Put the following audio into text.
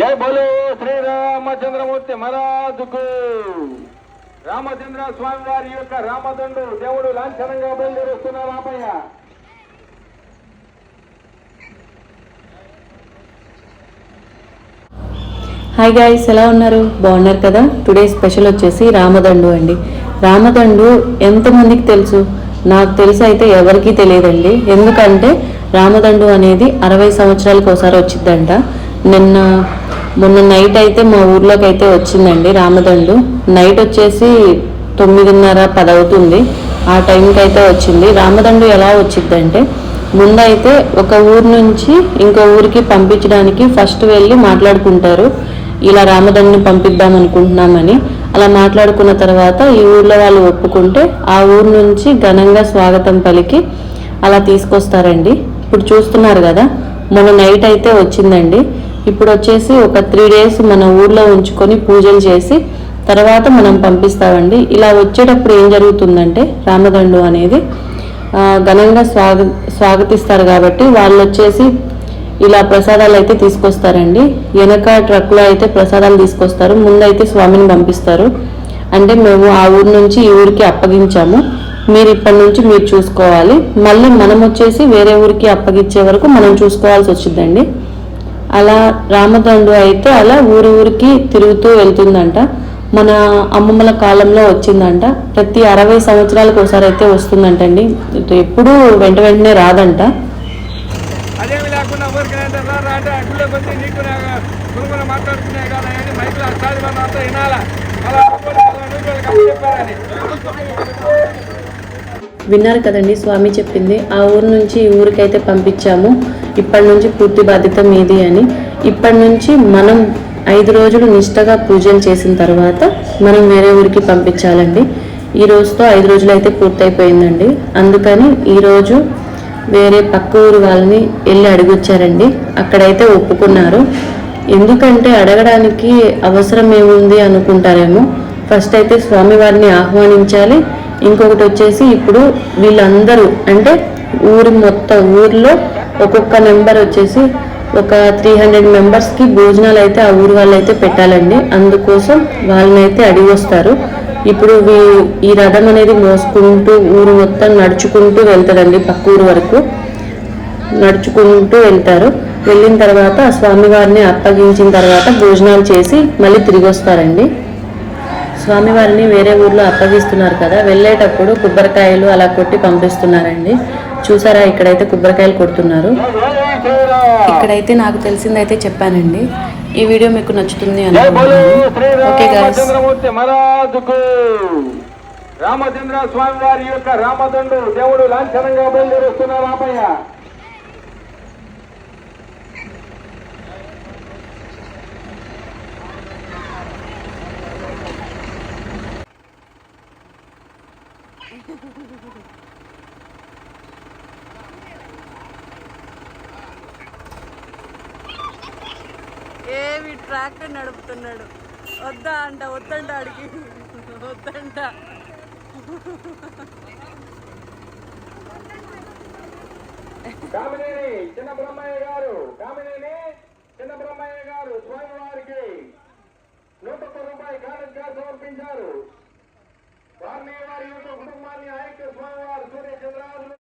జై బోలు శ్రీ రామచంద్రమూర్తి మహారాజుకు. రామచంద్ర స్వామి వారి యొక్క రామదండు దేవుడు లాంఛనంగా బయలుదేరుస్తున్న రామయ్య. హాయ్ గాయస్ ఎలా ఉన్నారు? బాగున్నారు కదా? టుడే స్పెషల్ వచ్చేసి రామదండు అండి. రామదండు ఎంతమందికి తెలుసు? నాకు తెలిసి అయితే ఎవరికీ తెలియదండి. ఎందుకంటే రామదండు అనేది అరవై సంవత్సరాలకు ఒకసారి వచ్చిందంట. నిన్న మొన్న నైట్ అయితే మా ఊర్లోకి అయితే వచ్చిందండి రామదండు. నైట్ వచ్చేసి తొమ్మిదిన్నర పది అవుతుంది ఆ టైంకి అయితే వచ్చింది. రామదండు ఎలా వచ్చిందంటే ముందైతే ఒక ఊరు నుంచి ఇంకో ఊరికి పంపించడానికి ఫస్ట్ వెళ్ళి మాట్లాడుకుంటారు. ఇలా రామదండ్ని పంపిద్దాం అనుకుంటున్నామని. అలా మాట్లాడుకున్న తర్వాత ఈ ఊర్లో వాళ్ళు ఒప్పుకుంటే ఆ ఊరు నుంచి ఘనంగా స్వాగతం పలికి అలా తీసుకొస్తారండి. ఇప్పుడు చూస్తున్నారు కదా మొన్న నైట్ అయితే వచ్చిందండి. ఇప్పుడు వచ్చేసి ఒక త్రీ డేస్ మన ఊర్లో ఉంచుకొని పూజలు చేసి తర్వాత మనం పంపిస్తామండి. ఇలా వచ్చేటప్పుడు ఏం జరుగుతుందంటే రామదండు అనేది ఘనంగా స్వాగ స్వాగతిస్తారు కాబట్టి వాళ్ళు వచ్చేసి ఇలా ప్రసాదాలు అయితే తీసుకొస్తారండి. వెనక ట్రక్లో అయితే ప్రసాదాలు తీసుకొస్తారు. ముందైతే స్వామిని పంపిస్తారు. అంటే మేము ఆ ఊరు నుంచి ఈ ఊరికి అప్పగించాము. మీరు ఇప్పటి నుంచి మీరు చూసుకోవాలి. మళ్ళీ మనం వచ్చేసి వేరే ఊరికి అప్పగించే వరకు మనం చూసుకోవాల్సి వచ్చిందండి అలా రామదండు అయితే అలా ఊరు ఊరికి తిరుగుతూ వెళ్తుందంట. మన అమ్మమ్మల కాలంలో వచ్చిందంట. ప్రతి అరవై సంవత్సరాలకు ఒకసారి అయితే వస్తుందంటండి. ఎప్పుడూ వెంట వెంటనే రాదంట. అదేమి లేకుండా ఊరికైనా రా రా అంటే అడ్డులో కొద్ది నీకు గురుములు మాట్లాడుతున్నాయి కదా అని మైకులు అష్టాది మన అంతా వినాలా? అలా చెప్పారని. విన్నారు కదండి స్వామి చెప్పింది. ఆ ఊరు నుంచి ఈ ఊరికైతే పంపించాము. ఇప్పటి నుంచి పూర్తి బాధ్యత మీది అని. ఇప్పటి నుంచి మనం ఐదు రోజులు నిష్టగా పూజలు చేసిన తర్వాత మనం వేరే ఊరికి పంపించాలండి. ఈ రోజుతో ఐదు రోజులు అయితే పూర్తయిపోయిందండి. అందుకని ఈరోజు వేరే పక్క ఊరు వాళ్ళని వెళ్ళి అడిగొచ్చారండి. అక్కడైతే ఒప్పుకున్నారు. ఎందుకంటే అడగడానికి అవసరం ఏముంది అనుకుంటారేమో. ఫస్ట్ అయితే స్వామివారిని ఆహ్వానించాలి. ఇంకొకటి వచ్చేసి ఇప్పుడు వీళ్ళందరూ అంటే ఊరి మొత్తం ఊర్లో ఒక్కొక్క నెంబర్ వచ్చేసి ఒక త్రీ హండ్రెడ్ మెంబర్స్కి భోజనాలు అయితే ఆ ఊరు వాళ్ళు అయితే పెట్టాలండి. అందుకోసం వాళ్ళని అయితే అడిగి వస్తారు ఇప్పుడు ఈ రథం అనేది మోసుకుంటూ ఊరు మొత్తం నడుచుకుంటూ వెళ్తారండి పక్క ఊరు వరకు. నడుచుకుంటూ వెళ్తారు. వెళ్ళిన తర్వాత ఆ స్వామివారిని అప్పగించిన తర్వాత భోజనాలు చేసి మళ్ళీ తిరిగి వస్తారండి స్వామివారిని వేరే ఊర్లో అప్పగిస్తున్నారు కదా వెళ్ళేటప్పుడు కొబ్బరికాయలు అలా కొట్టి పంపిస్తున్నారండి. చూసారా? ఇక్కడైతే కొబ్బరికాయలు కొడుతున్నారు. ఇక్కడైతే నాకు తెలిసిందైతే చెప్పానండి. ఈ వీడియో మీకు నచ్చుతుంది ఓకే రామచంద్ర స్వామి వారి యొక్క రామదండు దేవుడు లాంఛనంగా బయలుదేరుస్తున్న రామయ్య. ఏమి ట్రాక్టర్ నడుపుతున్నాడు? వద్దా అంట వద్దంట అడిగి. వద్దంట. కామినేని చిన్న బ్రహ్మయ్య గారు కామినేని చిన్న బ్రహ్మయ్య గారు స్వామి వారికి నూట ఒక్క రూపాయి కానుకగా సమర్పించారు. వారిని వారి యొక్క కుటుంబాన్ని ఐక్య స్వామివారు సూర్య